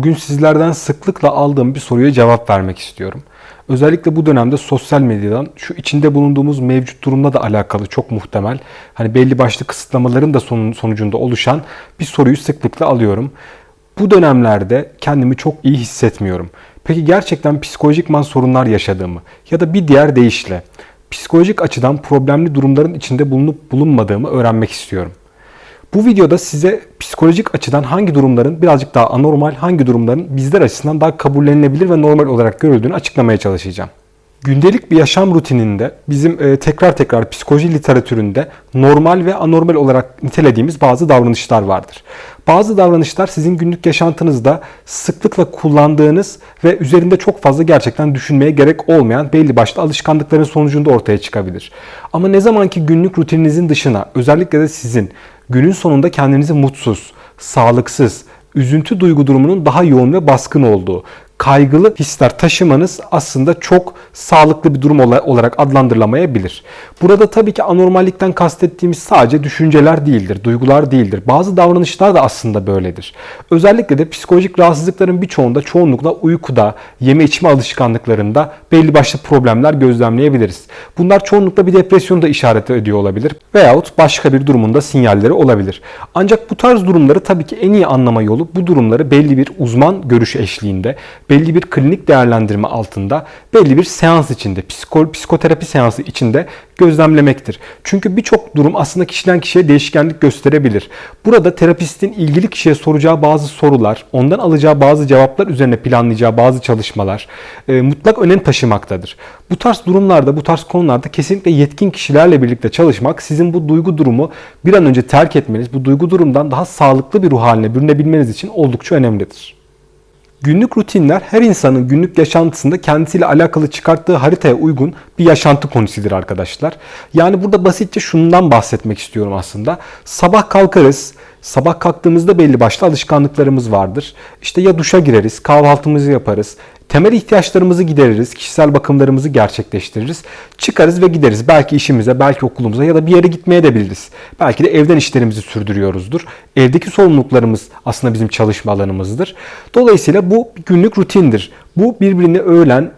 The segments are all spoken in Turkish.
Bugün sizlerden sıklıkla aldığım bir soruya cevap vermek istiyorum. Özellikle bu dönemde sosyal medyadan şu içinde bulunduğumuz mevcut durumla da alakalı çok muhtemel. Hani belli başlı kısıtlamaların da sonucunda oluşan bir soruyu sıklıkla alıyorum. Bu dönemlerde kendimi çok iyi hissetmiyorum. Peki gerçekten psikolojikman sorunlar yaşadığımı ya da bir diğer deyişle psikolojik açıdan problemli durumların içinde bulunup bulunmadığımı öğrenmek istiyorum. Bu videoda size psikolojik açıdan hangi durumların birazcık daha anormal, hangi durumların bizler açısından daha kabullenilebilir ve normal olarak görüldüğünü açıklamaya çalışacağım. Gündelik bir yaşam rutininde bizim e, tekrar tekrar psikoloji literatüründe normal ve anormal olarak nitelediğimiz bazı davranışlar vardır. Bazı davranışlar sizin günlük yaşantınızda sıklıkla kullandığınız ve üzerinde çok fazla gerçekten düşünmeye gerek olmayan belli başlı alışkanlıkların sonucunda ortaya çıkabilir. Ama ne zamanki günlük rutininizin dışına özellikle de sizin günün sonunda kendinizi mutsuz, sağlıksız, üzüntü duygu durumunun daha yoğun ve baskın olduğu, kaygılı hisler taşımanız aslında çok sağlıklı bir durum ola- olarak adlandırılamayabilir. Burada tabii ki anormallikten kastettiğimiz sadece düşünceler değildir, duygular değildir. Bazı davranışlar da aslında böyledir. Özellikle de psikolojik rahatsızlıkların birçoğunda çoğunlukla uykuda, yeme içme alışkanlıklarında belli başlı problemler gözlemleyebiliriz. Bunlar çoğunlukla bir depresyonu da işaret ediyor olabilir veyahut başka bir durumunda sinyalleri olabilir. Ancak bu tarz durumları tabii ki en iyi anlama yolu bu durumları belli bir uzman görüşü eşliğinde, belli bir klinik değerlendirme altında, belli bir seans içinde, psiko, psikoterapi seansı içinde gözlemlemektir. Çünkü birçok durum aslında kişiden kişiye değişkenlik gösterebilir. Burada terapistin ilgili kişiye soracağı bazı sorular, ondan alacağı bazı cevaplar üzerine planlayacağı bazı çalışmalar e, mutlak önem taşımaktadır. Bu tarz durumlarda, bu tarz konularda kesinlikle yetkin kişilerle birlikte çalışmak sizin bu duygu durumu bir an önce terk etmeniz, bu duygu durumdan daha sağlıklı bir ruh haline bürünebilmeniz için oldukça önemlidir. Günlük rutinler her insanın günlük yaşantısında kendisiyle alakalı çıkarttığı haritaya uygun bir yaşantı konisidir arkadaşlar. Yani burada basitçe şundan bahsetmek istiyorum aslında. Sabah kalkarız. Sabah kalktığımızda belli başlı alışkanlıklarımız vardır. İşte ya duşa gireriz, kahvaltımızı yaparız, temel ihtiyaçlarımızı gideririz, kişisel bakımlarımızı gerçekleştiririz. Çıkarız ve gideriz. Belki işimize, belki okulumuza ya da bir yere gitmeye de biliriz. Belki de evden işlerimizi sürdürüyoruzdur. Evdeki sorumluluklarımız aslında bizim çalışma alanımızdır. Dolayısıyla bu günlük rutindir. Bu birbirini öğlen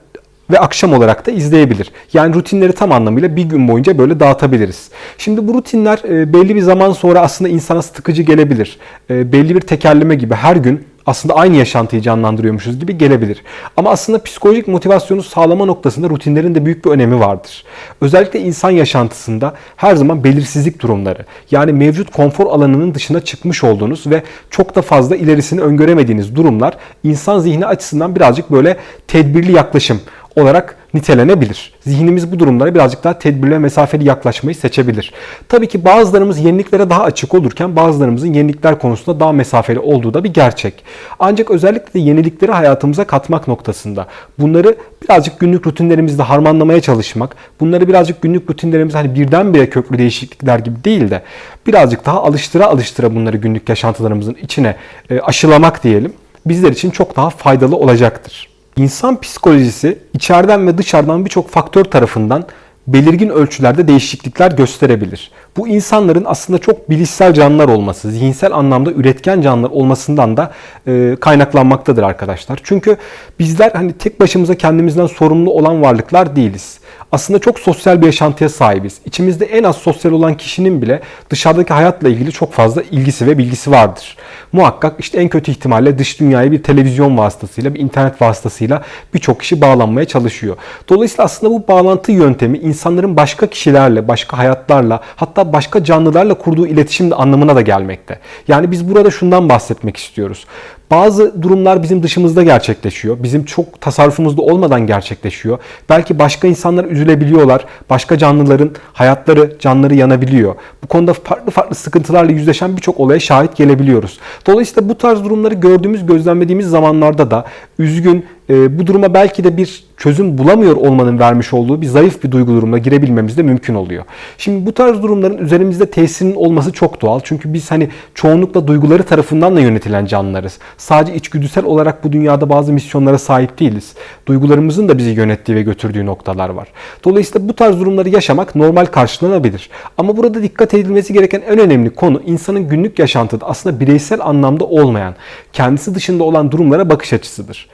ve akşam olarak da izleyebilir. Yani rutinleri tam anlamıyla bir gün boyunca böyle dağıtabiliriz. Şimdi bu rutinler e, belli bir zaman sonra aslında insana sıkıcı gelebilir. E, Belli bir tekerleme gibi her gün aslında aynı yaşantıyı canlandırıyormuşuz gibi gelebilir. Ama aslında psikolojik motivasyonu sağlama noktasında rutinlerin de büyük bir önemi vardır. Özellikle insan yaşantısında her zaman belirsizlik durumları, yani mevcut konfor alanının dışına çıkmış olduğunuz ve çok da fazla ilerisini öngöremediğiniz durumlar insan zihni açısından birazcık böyle tedbirli yaklaşım olarak nitelenebilir. Zihnimiz bu durumlara birazcık daha tedbirli ve mesafeli yaklaşmayı seçebilir. Tabii ki bazılarımız yeniliklere daha açık olurken bazılarımızın yenilikler konusunda daha mesafeli olduğu da bir gerçek. Ancak özellikle de yenilikleri hayatımıza katmak noktasında bunları birazcık günlük rutinlerimizde harmanlamaya çalışmak, bunları birazcık günlük rutinlerimizde hani birdenbire köklü değişiklikler gibi değil de birazcık daha alıştıra alıştıra bunları günlük yaşantılarımızın içine e, aşılamak diyelim bizler için çok daha faydalı olacaktır. İnsan psikolojisi içeriden ve dışarıdan birçok faktör tarafından belirgin ölçülerde değişiklikler gösterebilir. Bu insanların aslında çok bilişsel canlılar olması, zihinsel anlamda üretken canlılar olmasından da e, kaynaklanmaktadır arkadaşlar. Çünkü bizler hani tek başımıza kendimizden sorumlu olan varlıklar değiliz. Aslında çok sosyal bir yaşantıya sahibiz. İçimizde en az sosyal olan kişinin bile dışarıdaki hayatla ilgili çok fazla ilgisi ve bilgisi vardır. Muhakkak işte en kötü ihtimalle dış dünyaya bir televizyon vasıtasıyla, bir internet vasıtasıyla birçok kişi bağlanmaya çalışıyor. Dolayısıyla aslında bu bağlantı yöntemi insanların başka kişilerle, başka hayatlarla, hatta başka canlılarla kurduğu iletişim anlamına da gelmekte. Yani biz burada şundan bahsetmek istiyoruz. Bazı durumlar bizim dışımızda gerçekleşiyor. Bizim çok tasarrufumuzda olmadan gerçekleşiyor. Belki başka insanlar üzülebiliyorlar. Başka canlıların hayatları, canları yanabiliyor. Bu konuda farklı farklı sıkıntılarla yüzleşen birçok olaya şahit gelebiliyoruz. Dolayısıyla bu tarz durumları gördüğümüz, gözlemlediğimiz zamanlarda da üzgün, e, bu duruma belki de bir çözüm bulamıyor olmanın vermiş olduğu bir zayıf bir duygu durumuna girebilmemiz de mümkün oluyor. Şimdi bu tarz durumların üzerimizde tesirinin olması çok doğal. Çünkü biz hani çoğunlukla duyguları tarafından da yönetilen canlılarız. Sadece içgüdüsel olarak bu dünyada bazı misyonlara sahip değiliz. Duygularımızın da bizi yönettiği ve götürdüğü noktalar var. Dolayısıyla bu tarz durumları yaşamak normal karşılanabilir. Ama burada dikkat edilmesi gereken en önemli konu insanın günlük yaşantıda aslında bireysel anlamda olmayan, kendisi dışında olan durumlara bakış açısıdır.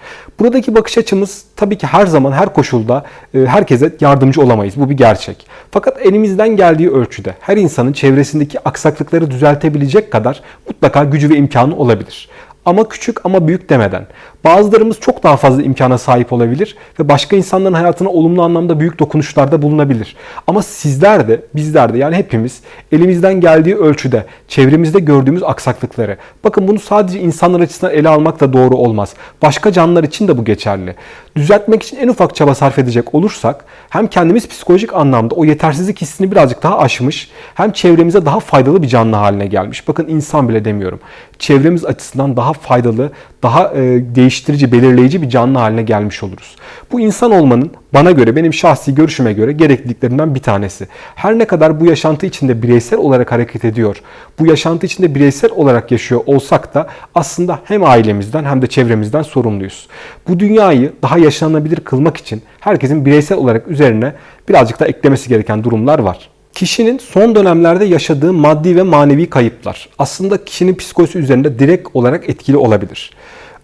Buradaki bakış açımız tabii ki her zaman her koşulda e, herkese yardımcı olamayız. Bu bir gerçek. Fakat elimizden geldiği ölçüde her insanın çevresindeki aksaklıkları düzeltebilecek kadar mutlaka gücü ve imkanı olabilir. Ama küçük ama büyük demeden. Bazılarımız çok daha fazla imkana sahip olabilir ve başka insanların hayatına olumlu anlamda büyük dokunuşlarda bulunabilir. Ama sizler de, bizler de yani hepimiz elimizden geldiği ölçüde çevremizde gördüğümüz aksaklıkları. Bakın bunu sadece insanlar açısından ele almak da doğru olmaz. Başka canlılar için de bu geçerli. Düzeltmek için en ufak çaba sarf edecek olursak hem kendimiz psikolojik anlamda o yetersizlik hissini birazcık daha aşmış hem çevremize daha faydalı bir canlı haline gelmiş. Bakın insan bile demiyorum. Çevremiz açısından daha faydalı, daha e, değiştirici, belirleyici bir canlı haline gelmiş oluruz. Bu insan olmanın bana göre, benim şahsi görüşüme göre gerekliliklerinden bir tanesi. Her ne kadar bu yaşantı içinde bireysel olarak hareket ediyor, bu yaşantı içinde bireysel olarak yaşıyor olsak da aslında hem ailemizden hem de çevremizden sorumluyuz. Bu dünyayı daha yaşanabilir kılmak için herkesin bireysel olarak üzerine birazcık da eklemesi gereken durumlar var. Kişinin son dönemlerde yaşadığı maddi ve manevi kayıplar aslında kişinin psikolojisi üzerinde direkt olarak etkili olabilir.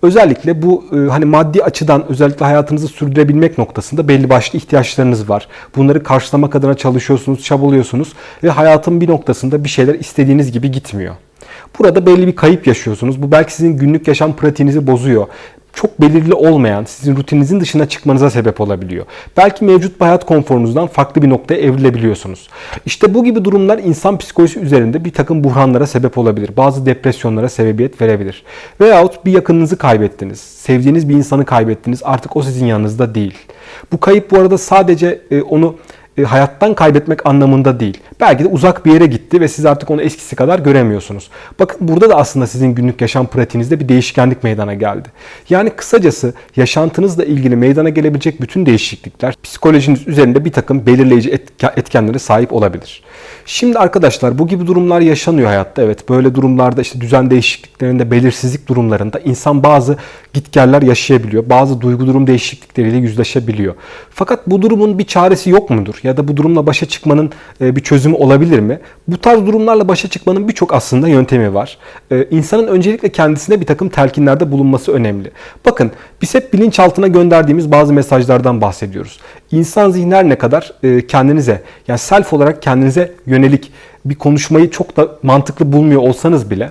Özellikle bu e, hani maddi açıdan özellikle hayatınızı sürdürebilmek noktasında belli başlı ihtiyaçlarınız var. Bunları karşılamak adına çalışıyorsunuz, çabalıyorsunuz ve hayatın bir noktasında bir şeyler istediğiniz gibi gitmiyor. Burada belli bir kayıp yaşıyorsunuz. Bu belki sizin günlük yaşam pratiğinizi bozuyor çok belirli olmayan, sizin rutininizin dışına çıkmanıza sebep olabiliyor. Belki mevcut hayat konforunuzdan farklı bir noktaya evrilebiliyorsunuz. İşte bu gibi durumlar insan psikolojisi üzerinde bir takım buhranlara sebep olabilir. Bazı depresyonlara sebebiyet verebilir. Veyahut bir yakınınızı kaybettiniz, sevdiğiniz bir insanı kaybettiniz, artık o sizin yanınızda değil. Bu kayıp bu arada sadece e, onu e, hayattan kaybetmek anlamında değil. Belki de uzak bir yere gitti ve siz artık onu eskisi kadar göremiyorsunuz. Bakın burada da aslında sizin günlük yaşam pratiğinizde bir değişkenlik meydana geldi. Yani kısacası yaşantınızla ilgili meydana gelebilecek bütün değişiklikler psikolojiniz üzerinde bir takım belirleyici etkenlere sahip olabilir. Şimdi arkadaşlar bu gibi durumlar yaşanıyor hayatta. Evet böyle durumlarda işte düzen değişikliklerinde, belirsizlik durumlarında insan bazı gitgeller yaşayabiliyor. Bazı duygu durum değişiklikleriyle yüzleşebiliyor. Fakat bu durumun bir çaresi yok mudur? Ya da bu durumla başa çıkmanın e, bir çözümü olabilir mi? Bu tarz durumlarla başa çıkmanın birçok aslında yöntemi var. E, insanın öncelikle kendisine bir takım telkinlerde bulunması önemli. Bakın biz hep bilinçaltına gönderdiğimiz bazı mesajlardan bahsediyoruz. İnsan zihni her ne kadar e, kendinize yani self olarak kendinize yönelik bir konuşmayı çok da mantıklı bulmuyor olsanız bile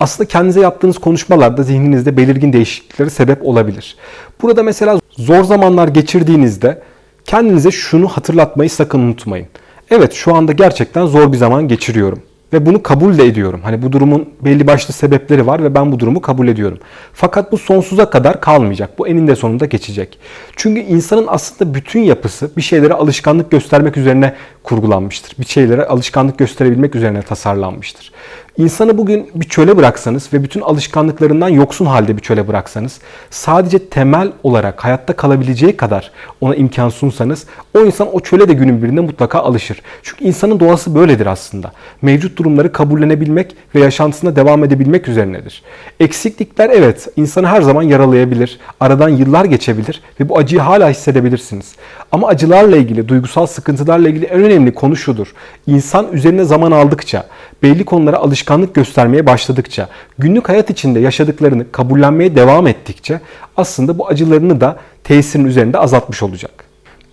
aslında kendinize yaptığınız konuşmalarda zihninizde belirgin değişikliklere sebep olabilir. Burada mesela zor zamanlar geçirdiğinizde kendinize şunu hatırlatmayı sakın unutmayın. Evet şu anda gerçekten zor bir zaman geçiriyorum. Ve bunu kabul de ediyorum. Hani bu durumun belli başlı sebepleri var ve ben bu durumu kabul ediyorum. Fakat bu sonsuza kadar kalmayacak. Bu eninde sonunda geçecek. Çünkü insanın aslında bütün yapısı bir şeylere alışkanlık göstermek üzerine kurgulanmıştır. Bir şeylere alışkanlık gösterebilmek üzerine tasarlanmıştır. İnsanı bugün bir çöle bıraksanız ve bütün alışkanlıklarından yoksun halde bir çöle bıraksanız, sadece temel olarak hayatta kalabileceği kadar ona imkan sunsanız, o insan o çöle de günün birinde mutlaka alışır. Çünkü insanın doğası böyledir aslında. Mevcut durumları kabullenebilmek ve yaşantısına devam edebilmek üzerinedir. Eksiklikler evet insanı her zaman yaralayabilir, aradan yıllar geçebilir ve bu acıyı hala hissedebilirsiniz. Ama acılarla ilgili, duygusal sıkıntılarla ilgili en önemli konu şudur. İnsan üzerine zaman aldıkça, belli konulara alışkanlık göstermeye başladıkça, günlük hayat içinde yaşadıklarını kabullenmeye devam ettikçe aslında bu acılarını da tesirin üzerinde azaltmış olacak.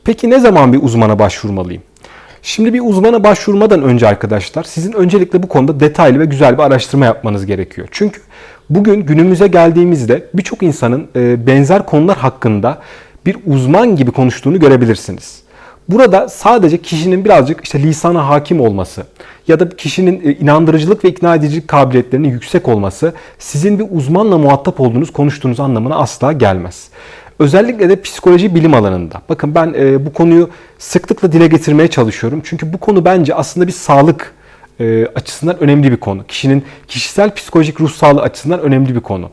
Peki ne zaman bir uzmana başvurmalıyım? Şimdi bir uzmana başvurmadan önce arkadaşlar sizin öncelikle bu konuda detaylı ve güzel bir araştırma yapmanız gerekiyor. Çünkü bugün günümüze geldiğimizde birçok insanın benzer konular hakkında bir uzman gibi konuştuğunu görebilirsiniz. Burada sadece kişinin birazcık işte lisana hakim olması ya da kişinin e, inandırıcılık ve ikna edicilik kabiliyetlerinin yüksek olması sizin bir uzmanla muhatap olduğunuz, konuştuğunuz anlamına asla gelmez. Özellikle de psikoloji bilim alanında. Bakın ben e, bu konuyu sıklıkla dile getirmeye çalışıyorum. Çünkü bu konu bence aslında bir sağlık e, açısından önemli bir konu. Kişinin kişisel psikolojik ruh sağlığı açısından önemli bir konu.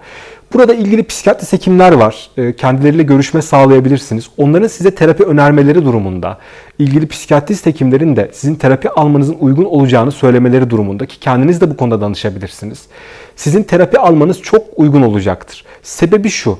Burada ilgili psikiyatrist hekimler var. E, Kendileriyle görüşme sağlayabilirsiniz. Onların size terapi önermeleri durumunda, ilgili psikiyatrist hekimlerin de sizin terapi almanızın uygun olacağını söylemeleri durumunda ki kendiniz de bu konuda danışabilirsiniz. Sizin terapi almanız çok uygun olacaktır. Sebebi şu.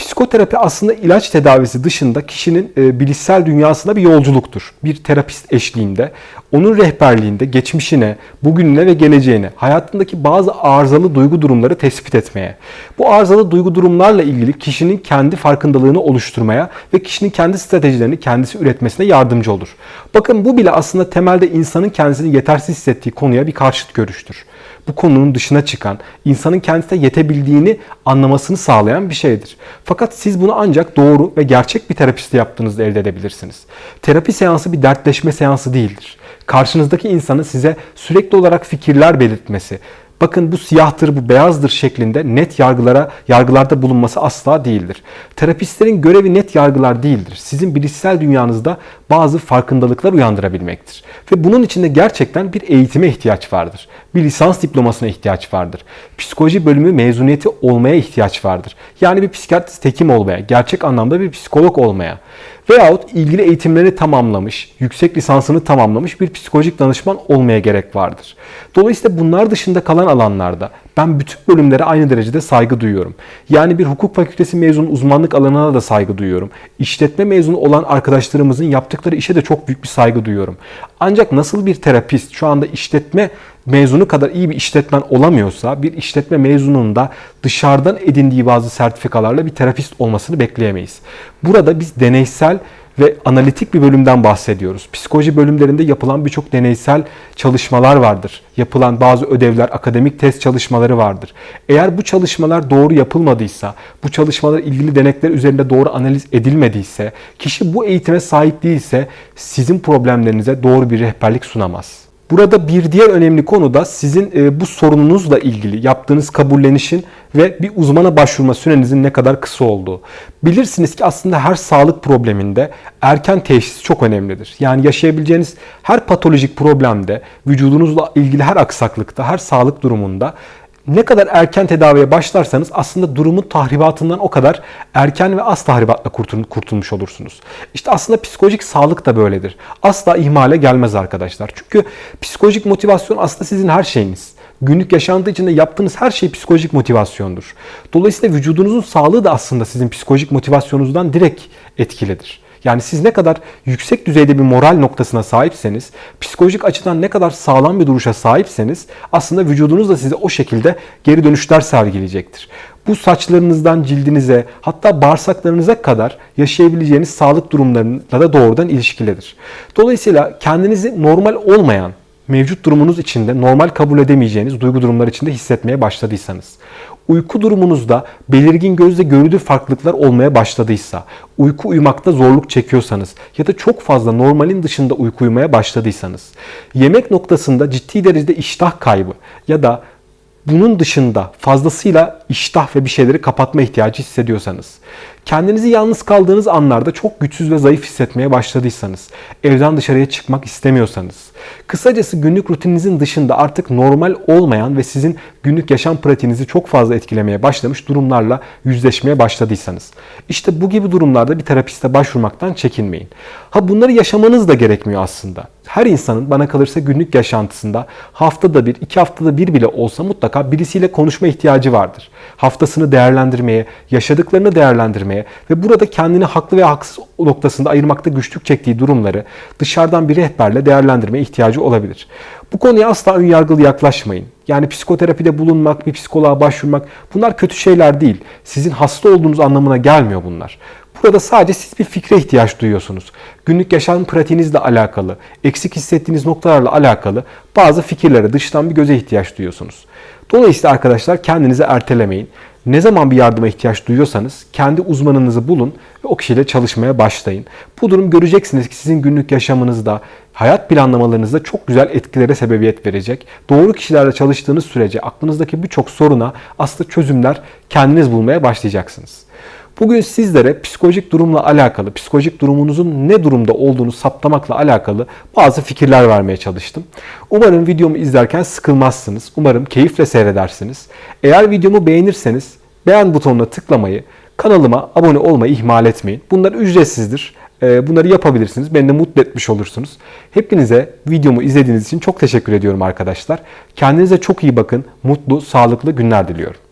Psikoterapi aslında ilaç tedavisi dışında kişinin e, bilişsel dünyasına bir yolculuktur. Bir terapist eşliğinde, onun rehberliğinde geçmişine, bugününe ve geleceğine, hayatındaki bazı arızalı duygu durumları tespit etmeye. Bu arızalı duygu durumlarla ilgili kişinin kendi farkındalığını oluşturmaya ve kişinin kendi stratejilerini kendisi üretmesine yardımcı olur. Bakın bu bile aslında temelde insanın kendisini yetersiz hissettiği konuya bir karşıt görüştür bu konunun dışına çıkan, insanın kendisine yetebildiğini anlamasını sağlayan bir şeydir. Fakat siz bunu ancak doğru ve gerçek bir terapistle yaptığınızda elde edebilirsiniz. Terapi seansı bir dertleşme seansı değildir. Karşınızdaki insanın size sürekli olarak fikirler belirtmesi, bakın bu siyahtır, bu beyazdır şeklinde net yargılara, yargılarda bulunması asla değildir. Terapistlerin görevi net yargılar değildir. Sizin bilişsel dünyanızda bazı farkındalıklar uyandırabilmektir. Ve bunun içinde gerçekten bir eğitime ihtiyaç vardır. Bir lisans diplomasına ihtiyaç vardır. Psikoloji bölümü mezuniyeti olmaya ihtiyaç vardır. Yani bir psikiyatrist hekim olmaya, gerçek anlamda bir psikolog olmaya veyahut ilgili eğitimlerini tamamlamış, yüksek lisansını tamamlamış bir psikolojik danışman olmaya gerek vardır. Dolayısıyla bunlar dışında kalan alanlarda ben bütün bölümlere aynı derecede saygı duyuyorum. Yani bir hukuk fakültesi mezunu uzmanlık alanına da saygı duyuyorum. İşletme mezunu olan arkadaşlarımızın yaptıkları işe de çok büyük bir saygı duyuyorum. Ancak nasıl bir terapist şu anda işletme mezunu kadar iyi bir işletmen olamıyorsa bir işletme mezununda dışarıdan edindiği bazı sertifikalarla bir terapist olmasını bekleyemeyiz. Burada biz deneysel ve analitik bir bölümden bahsediyoruz. Psikoloji bölümlerinde yapılan birçok deneysel çalışmalar vardır. Yapılan bazı ödevler, akademik test çalışmaları vardır. Eğer bu çalışmalar doğru yapılmadıysa, bu çalışmalar ilgili denekler üzerinde doğru analiz edilmediyse, kişi bu eğitime sahip değilse sizin problemlerinize doğru bir rehberlik sunamaz. Burada bir diğer önemli konu da sizin e, bu sorununuzla ilgili yaptığınız kabullenişin ve bir uzmana başvurma sürenizin ne kadar kısa olduğu. Bilirsiniz ki aslında her sağlık probleminde erken teşhis çok önemlidir. Yani yaşayabileceğiniz her patolojik problemde, vücudunuzla ilgili her aksaklıkta, her sağlık durumunda ne kadar erken tedaviye başlarsanız aslında durumun tahribatından o kadar erken ve az tahribatla kurtulmuş olursunuz. İşte aslında psikolojik sağlık da böyledir. Asla ihmale gelmez arkadaşlar. Çünkü psikolojik motivasyon aslında sizin her şeyiniz. Günlük yaşantı içinde yaptığınız her şey psikolojik motivasyondur. Dolayısıyla vücudunuzun sağlığı da aslında sizin psikolojik motivasyonunuzdan direkt etkilidir. Yani siz ne kadar yüksek düzeyde bir moral noktasına sahipseniz, psikolojik açıdan ne kadar sağlam bir duruşa sahipseniz aslında vücudunuz da size o şekilde geri dönüşler sergileyecektir. Bu saçlarınızdan cildinize hatta bağırsaklarınıza kadar yaşayabileceğiniz sağlık durumlarıyla da doğrudan ilişkilidir. Dolayısıyla kendinizi normal olmayan mevcut durumunuz içinde normal kabul edemeyeceğiniz duygu durumları içinde hissetmeye başladıysanız, uyku durumunuzda belirgin gözle görülür farklılıklar olmaya başladıysa, uyku uyumakta zorluk çekiyorsanız ya da çok fazla normalin dışında uyku uyumaya başladıysanız, yemek noktasında ciddi derecede iştah kaybı ya da bunun dışında fazlasıyla iştah ve bir şeyleri kapatma ihtiyacı hissediyorsanız, kendinizi yalnız kaldığınız anlarda çok güçsüz ve zayıf hissetmeye başladıysanız, evden dışarıya çıkmak istemiyorsanız, kısacası günlük rutininizin dışında artık normal olmayan ve sizin günlük yaşam pratiğinizi çok fazla etkilemeye başlamış durumlarla yüzleşmeye başladıysanız, işte bu gibi durumlarda bir terapiste başvurmaktan çekinmeyin. Ha bunları yaşamanız da gerekmiyor aslında her insanın bana kalırsa günlük yaşantısında haftada bir, iki haftada bir bile olsa mutlaka birisiyle konuşma ihtiyacı vardır. Haftasını değerlendirmeye, yaşadıklarını değerlendirmeye ve burada kendini haklı ve haksız noktasında ayırmakta güçlük çektiği durumları dışarıdan bir rehberle değerlendirmeye ihtiyacı olabilir. Bu konuya asla önyargılı yaklaşmayın. Yani psikoterapide bulunmak, bir psikoloğa başvurmak bunlar kötü şeyler değil. Sizin hasta olduğunuz anlamına gelmiyor bunlar. Burada sadece siz bir fikre ihtiyaç duyuyorsunuz. Günlük yaşam pratiğinizle alakalı, eksik hissettiğiniz noktalarla alakalı bazı fikirlere, dıştan bir göze ihtiyaç duyuyorsunuz. Dolayısıyla arkadaşlar kendinizi ertelemeyin. Ne zaman bir yardıma ihtiyaç duyuyorsanız kendi uzmanınızı bulun ve o kişiyle çalışmaya başlayın. Bu durum göreceksiniz ki sizin günlük yaşamınızda, hayat planlamalarınızda çok güzel etkilere sebebiyet verecek. Doğru kişilerle çalıştığınız sürece aklınızdaki birçok soruna aslında çözümler kendiniz bulmaya başlayacaksınız. Bugün sizlere psikolojik durumla alakalı, psikolojik durumunuzun ne durumda olduğunu saptamakla alakalı bazı fikirler vermeye çalıştım. Umarım videomu izlerken sıkılmazsınız. Umarım keyifle seyredersiniz. Eğer videomu beğenirseniz beğen butonuna tıklamayı, kanalıma abone olmayı ihmal etmeyin. Bunlar ücretsizdir. Ee, Bunları yapabilirsiniz. Beni de mutlu etmiş olursunuz. Hepinize videomu izlediğiniz için çok teşekkür ediyorum arkadaşlar. Kendinize çok iyi bakın. Mutlu, sağlıklı günler diliyorum.